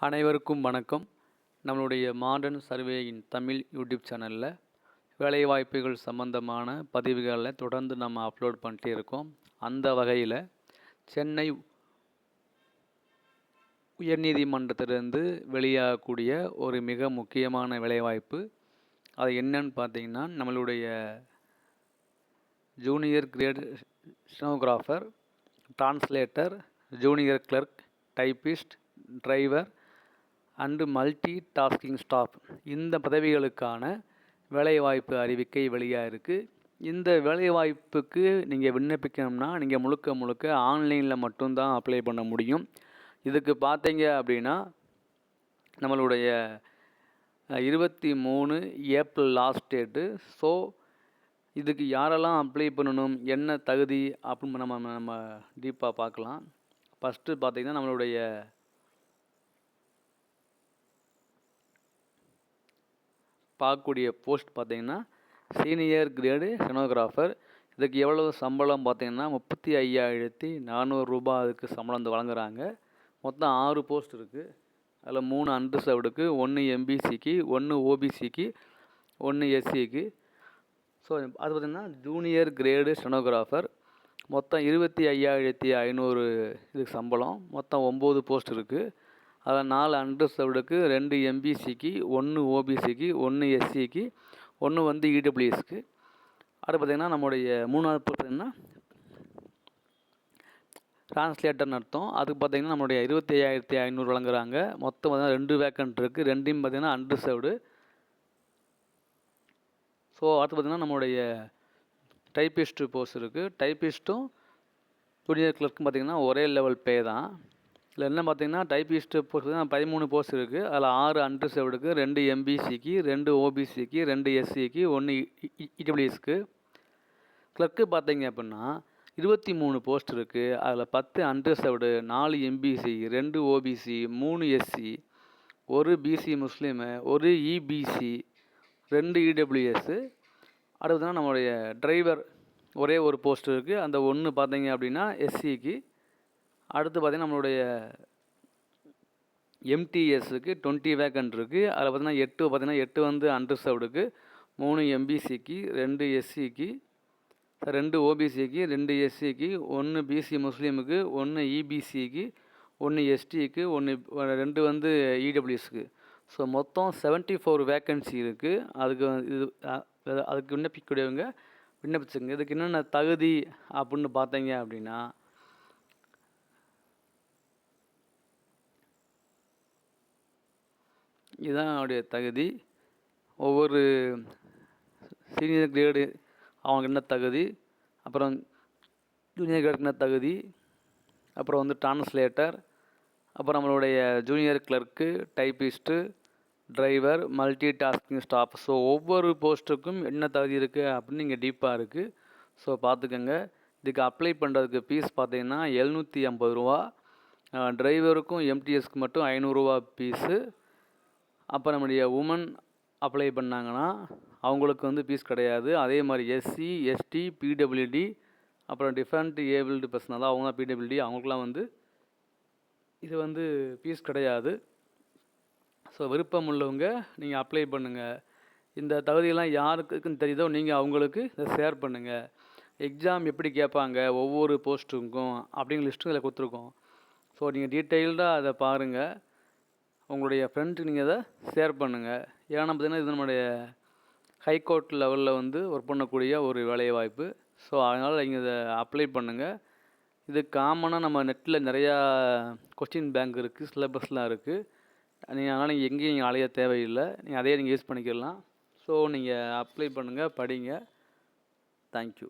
அனைவருக்கும் வணக்கம். நம்மளுடைய மாடர்ன் சர்வேயின் தமிழ் யூடியூப் சேனலில் வேலைவாய்ப்புகள் சம்பந்தமான பதிவுகளை தொடர்ந்து நம்ம அப்லோட் பண்ணிட்டே இருக்கோம். அந்த வகையில் சென்னை உயர்நீதிமன்றத்திலிருந்து வெளியாகக்கூடிய ஒரு மிக முக்கியமான வேலைவாய்ப்பு. அது என்னன்னு பார்த்தீங்கன்னா நம்மளுடைய junior grade stenographer translator junior clerk typist driver and multi tasking staff இந்த பதவிகளுக்கான வேலைவாய்ப்பு அறிவிக்கை வெளியாக இருக்குது இந்த வேலைவாய்ப்புக்கு நீங்கள் விண்ணப்பிக்கணும்னா நீங்கள் முழுக்க முழுக்க ஆன்லைனில் மட்டும்தான் அப்ளை பண்ண முடியும். இதுக்கு பார்த்தீங்க அப்படின்னா நம்மளுடைய இருபத்தி மூணு ஏப்ரல் லாஸ்ட் டேட்டு ஸோ இதுக்கு யாரெல்லாம் அப்ளை பண்ணணும் என்ன தகுதி அப்படின்னு நம்ம நம்ம டீப்பாக பார்க்கலாம். ஃபஸ்ட்டு பார்த்திங்கன்னா நம்மளுடைய பார்க்கக்கூடிய போஸ்ட் பார்த்தீங்கன்னா சீனியர் கிரேடு செனோகிராஃபர். இதுக்கு எவ்வளவு சம்பளம் பார்த்தீங்கன்னா முப்பத்தி ஐயாயிரத்தி நானூறுரூபா அதுக்கு சம்பளம் வந்து வழங்குறாங்க. மொத்தம் ஆறு போஸ்ட் இருக்குது அதில் மூணு அன்ரிசர்வ்டுக்கு ஒன்று எம்பிசிக்கு ஒன்று ஓபிசிக்கு ஒன்று எஸ்சிக்கு. ஸோ அது பார்த்திங்கன்னா ஜூனியர் கிரேடு ஸ்டெனோகிராஃபர் மொத்தம் இருபத்தி ஐயாயிரத்தி ஐநூறு இதுக்கு சம்பளம். மொத்தம் ஒம்பது போஸ்ட் இருக்குது அதில் நாலு அன்ரிசர்வ்டுக்கு ரெண்டு எம்பிசிக்கு ஒன்று ஓபிசிக்கு ஒன்று எஸ்சிக்கு ஒன்று வந்து இடபிள்யூஎஸ்க்கு அடுத்து பார்த்திங்கன்னா நம்முடைய மூணாவது பார்த்திங்கன்னா டிரான்ஸ்லேட்டர்னு அர்த்தம். அதுக்கு பார்த்திங்கன்னா நம்மளுடைய இருபத்தி ஐயாயிரத்தி ஐநூறு வழங்குறாங்க. மொத்தம் பார்த்திங்கன்னா ரெண்டு வேக்கண்ட் இருக்குது ரெண்டையும் பார்த்திங்கன்னா அன்ரிசர்வ்டு ஸோ அடுத்து பார்த்திங்கன்னா நம்மளுடைய டைப்பிஸ்ட்டு போஸ்ட் இருக்குது டைப்பிஸ்ட்டும் ஜூனியர் கிளர்க்கும் பார்த்திங்கன்னா ஒரே லெவல் பே தான். இதில் என்ன பார்த்தீங்கன்னா டைப்பிஸ்ட்டு போஸ்ட் பதிமூணு போஸ்ட் இருக்குது அதில் ஆறு அன்ரிசர்வ்டுக்கு ரெண்டு எம்பிசிக்கு ரெண்டு ஓபிசிக்கு ரெண்டு எஸ்சிக்கு ஒன்று இடபிள்யூஎஸ்க்கு கிளர்க்கு பார்த்தீங்க அப்படின்னா இருபத்தி மூணு போஸ்ட் இருக்குது அதில் பத்து அன்ரிசர்வ்டு நாலு எம்பிசி ரெண்டு ஓபிசி மூணு எஸ்சி ஒரு பிசி முஸ்லீமு ஒரு இபிசி ரெண்டு இடபிள்யூஎஸ்ஸு அடுத்ததுனா நம்மளுடைய டிரைவர் ஒரே ஒரு போஸ்ட் இருக்குது அந்த ஒன்று பார்த்தீங்க அப்படின்னா எஸ்சிக்கு அடுத்து பார்த்திங்கன்னா நம்மளுடைய எம்டிஎஸ்க்கு டுவெண்ட்டி வேக்கண்ட் இருக்குது அதில் பார்த்திங்கன்னா எட்டு பார்த்திங்கன்னா எட்டு வந்து அன்ரிசர்வ்டுக்கு மூணு எம்பிசிக்கு ரெண்டு எஸ்சிக்கு ரெண்டு ஓபிசிக்கு ரெண்டு எஸ்சிக்கு ஒன்று பிசி முஸ்லீமுக்கு ஒன்று இபிசிக்கு ஒன்று எஸ்டிக்கு ஒன்று ரெண்டு வந்து இடபிள்யூஸ்க்கு ஸோ மொத்தம் செவன்ட்டி ஃபோர் வேக்கன்சி இருக்குது அதுக்கு இது அதுக்கு விண்ணப்பிக்கக்கூடியவங்க விண்ணப்பிச்சுங்க இதுக்கு என்னென்ன தகுதி அப்படின்னு பார்த்தீங்க அப்படின்னா இதுதான் அவனுடைய தகுதி. ஒவ்வொரு சீனியர் கிரேடு அவனுக்கு என்ன தகுதி அப்புறம் ஜூனியர் கிரேடுக்கு என்ன தகுதி அப்புறம் வந்து டிரான்ஸ்லேட்டர் அப்புறம் நம்மளுடைய junior clerk typist driver multi tasking staff so ஒவ்வொரு போஸ்ட்டுக்கும் என்ன தகுதி இருக்குது அப்படின்னு இங்கே டீப்பாக இருக்குது ஸோ பார்த்துக்கோங்க. இதுக்கு அப்ளை பண்ணுறதுக்கு ஃபீஸ் பார்த்தீங்கன்னா எழுநூற்றி ஐம்பது ரூபா. டிரைவருக்கும் எம்டிஎஸ்க்கு மட்டும் ஐநூறுரூவா ஃபீஸு அப்போ நம்முடைய உமன் அப்ளை பண்ணாங்கன்னா அவங்களுக்கு வந்து ஃபீஸ் கிடையாது. அதே மாதிரி எஸ்சி எஸ்டி பிடபிள்யூடி அப்புறம் டிஃப்ரெண்ட் ஏபிள்டு பர்சன் தான் அவங்க பிடபிள்யூடி அவங்களுக்குலாம் வந்து இது வந்து ஃபீஸ் கிடையாது. ஸோ விருப்பம் உள்ளவங்க நீங்கள் அப்ளை பண்ணுங்கள் இந்த தகுதியெல்லாம் யாருக்குன்னு தெரியுதோ நீங்கள் அவங்களுக்கு இதை ஷேர் பண்ணுங்கள் எக்ஸாம் எப்படி கேட்பாங்க? ஒவ்வொரு போஸ்ட்டுக்கும் அப்படிங்கிற லிஸ்ட்டும் இதில் கொடுத்துருக்கோம். ஸோ நீங்கள் டீட்டெயில்டாக அதை பாருங்கள் உங்களுடைய ஃப்ரெண்டுக்கு நீங்கள் அதை ஷேர் பண்ணுங்கள் ஏன்னா பார்த்திங்கன்னா இது நம்முடைய ஹைகோர்ட் லெவலில் வந்து ஒர்க் பண்ணக்கூடிய ஒரு வேலைவாய்ப்பு. ஸோ அதனால் நீங்கள் இதை அப்ளை பண்ணுங்கள் இது காமனாக நம்ம நெட்டில் நிறையா கொஸ்டின் பேங்க் இருக்குது சிலபஸ்லாம் இருக்குது நீங்கள் அதனால் நீங்கள் எங்கேயும் நீங்கள் அலைய தேவையில்லை. நீங்கள் அதையே நீங்கள் யூஸ் பண்ணிக்கிடலாம் ஸோ நீங்கள் அப்ளை பண்ணுங்கள் படிங்க. Thank you